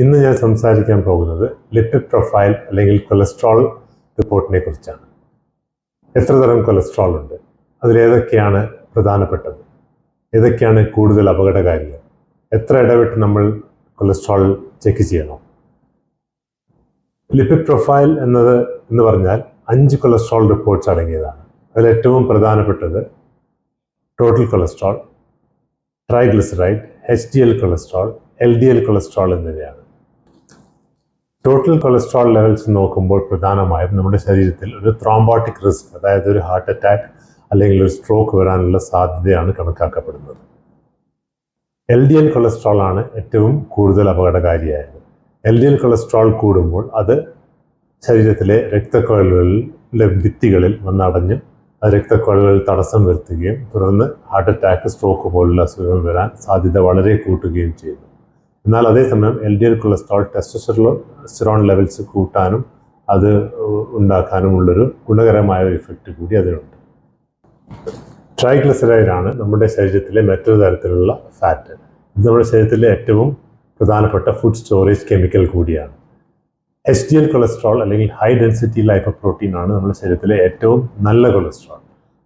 ഇന്ന് ഞാൻ സംസാരിക്കാൻ പോകുന്നത് ലിപ്പിഡ് പ്രൊഫൈൽ അല്ലെങ്കിൽ കൊളസ്ട്രോൾ റിപ്പോർട്ടിനെ കുറിച്ചാണ്. എത്ര തരം കൊളസ്ട്രോൾ ഉണ്ട്? അതിലേതൊക്കെയാണ് പ്രധാനപ്പെട്ടത്? ഏതൊക്കെയാണ് കൂടുതൽ അപകടകാരികൾ? എത്ര ഇടവിട്ട് നമ്മൾ കൊളസ്ട്രോൾ ചെക്ക് ചെയ്യണം? ലിപ്പിഡ് പ്രൊഫൈൽ എന്നത് എന്ന് പറഞ്ഞാൽ അഞ്ച് കൊളസ്ട്രോൾ റിപ്പോർട്ട്സ് അടങ്ങിയതാണ്. അതിൽ ഏറ്റവും പ്രധാനപ്പെട്ടത് total cholesterol triglyceride H D L cholesterol L D L cholesterol എന്നിവയാണ്. ടോട്ടൽ കൊളസ്ട്രോൾ ലെവൽസ് നോക്കുമ്പോൾ പ്രധാനമായും നമ്മുടെ ശരീരത്തിൽ ഒരു ത്രോംബോട്ടിക് റിസ്ക് അതായത് ഒരു ഹാർട്ട് അറ്റാക്ക് അല്ലെങ്കിൽ ഒരു സ്ട്രോക്ക് വരാനുള്ള സാധ്യതയാണ് കണക്കാക്കപ്പെടുന്നത്. എൽ ഡി എൽ കൊളസ്ട്രോൾ ആണ് ഏറ്റവും കൂടുതൽ അപകടകാരിയായത്. എൽ ഡി എൽ കൊളസ്ട്രോൾ കൂടുമ്പോൾ അത് ശരീരത്തിലെ രക്തക്കുഴലുകളിലെ ഭിത്തികളിൽ വന്നടഞ്ഞ് രക്തക്കുഴലുകളിൽ തടസ്സം വരുത്തുകയും തുടർന്ന് ഹാർട്ട് അറ്റാക്ക് സ്ട്രോക്ക് പോലുള്ള അസുഖങ്ങൾ വരാൻ സാധ്യത വളരെ കൂട്ടുകയും ചെയ്യുന്നു. എന്നാൽ അതേസമയം L D L cholesterol testosterone levels കൂട്ടാനും അത് ഉണ്ടാക്കാനുമുള്ളൊരു ഗുണകരമായ ഒരു ഇഫക്റ്റ് കൂടി അതിനുണ്ട് ട്രൈഗ്ലിസറൈഡാണ് നമ്മുടെ ശരീരത്തിലെ മറ്റൊരു തരത്തിലുള്ള ഫാറ്റ് ഇത് നമ്മുടെ ശരീരത്തിലെ ഏറ്റവും പ്രധാനപ്പെട്ട ഫുഡ് സ്റ്റോറേജ് കെമിക്കൽ കൂടിയാണ്. എച്ച് ഡി എൽ കൊളസ്ട്രോൾ അല്ലെങ്കിൽ ഹൈ ഡെൻസിറ്റി ലൈപ്പ പ്രോട്ടീൻ ആണ് നമ്മുടെ ശരീരത്തിലെ ഏറ്റവും നല്ല കൊളസ്ട്രോൾ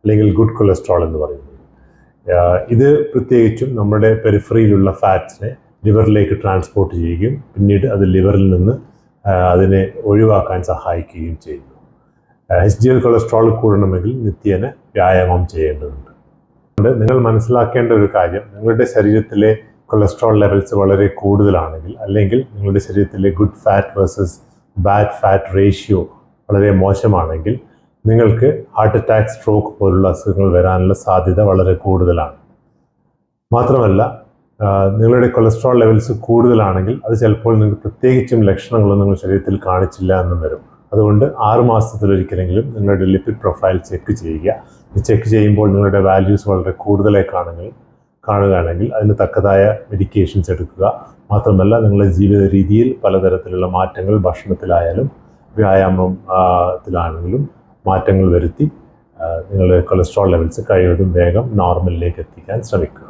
അല്ലെങ്കിൽ ഗുഡ് കൊളസ്ട്രോൾ എന്ന് പറയുന്നത്. ഇത് പ്രത്യേകിച്ചും നമ്മുടെ പെരിഫറിയിലുള്ള ഫാറ്റ്സിനെ ലിവറിലേക്ക് ട്രാൻസ്പോർട്ട് ചെയ്യുകയും പിന്നീട് അത് ലിവറിൽ നിന്ന് അതിനെ ഒഴിവാക്കാൻ സഹായിക്കുകയും ചെയ്യുന്നു. എച്ച് ഡി എൽ കൊളസ്ട്രോൾ കൂടണമെങ്കിൽ നിത്യേന വ്യായാമം ചെയ്യേണ്ടതുണ്ട്. അതുകൊണ്ട് നിങ്ങൾ മനസ്സിലാക്കേണ്ട ഒരു കാര്യം നിങ്ങളുടെ ശരീരത്തിലെ കൊളസ്ട്രോൾ ലെവൽസ് വളരെ കൂടുതലാണെങ്കിൽ അല്ലെങ്കിൽ നിങ്ങളുടെ ശരീരത്തിലെ good fat versus bad fat ratio വളരെ മോശമാണെങ്കിൽ നിങ്ങൾക്ക് ഹാർട്ട് അറ്റാക്ക് സ്ട്രോക്ക് പോലുള്ള അസുഖങ്ങൾ വരാനുള്ള സാധ്യത വളരെ കൂടുതലാണ്. മാത്രമല്ല നിങ്ങളുടെ കൊളസ്ട്രോൾ ലെവൽസ് കൂടുതലാണെങ്കിൽ അത് ചിലപ്പോൾ നിങ്ങൾക്ക് പ്രത്യേകിച്ചും ലക്ഷണങ്ങളൊന്നും നിങ്ങളുടെ ശരീരത്തിൽ കാണിച്ചില്ല എന്നും വരും. അതുകൊണ്ട് ആറ് മാസത്തിലൊരിക്കലെങ്കിലും നിങ്ങളുടെ ലിപ്പിഡ് പ്രൊഫൈൽ ചെക്ക് ചെയ്യുക. ചെക്ക് ചെയ്യുമ്പോൾ നിങ്ങളുടെ വാല്യൂസ് വളരെ കൂടുതലായി കാണുക കാണുകയാണെങ്കിൽ അതിന് തക്കതായ മെഡിക്കേഷൻസ് എടുക്കുക. മാത്രമല്ല നിങ്ങളുടെ ജീവിത രീതിയിൽ പലതരത്തിലുള്ള മാറ്റങ്ങൾ ഭക്ഷണത്തിലായാലും വ്യായാമം ത്തിലാണെങ്കിലും മാറ്റങ്ങൾ വരുത്തി നിങ്ങളുടെ കൊളസ്ട്രോൾ ലെവൽസ് കഴിവതും വേഗം നോർമലിലേക്ക് എത്തിക്കാൻ ശ്രമിക്കുക.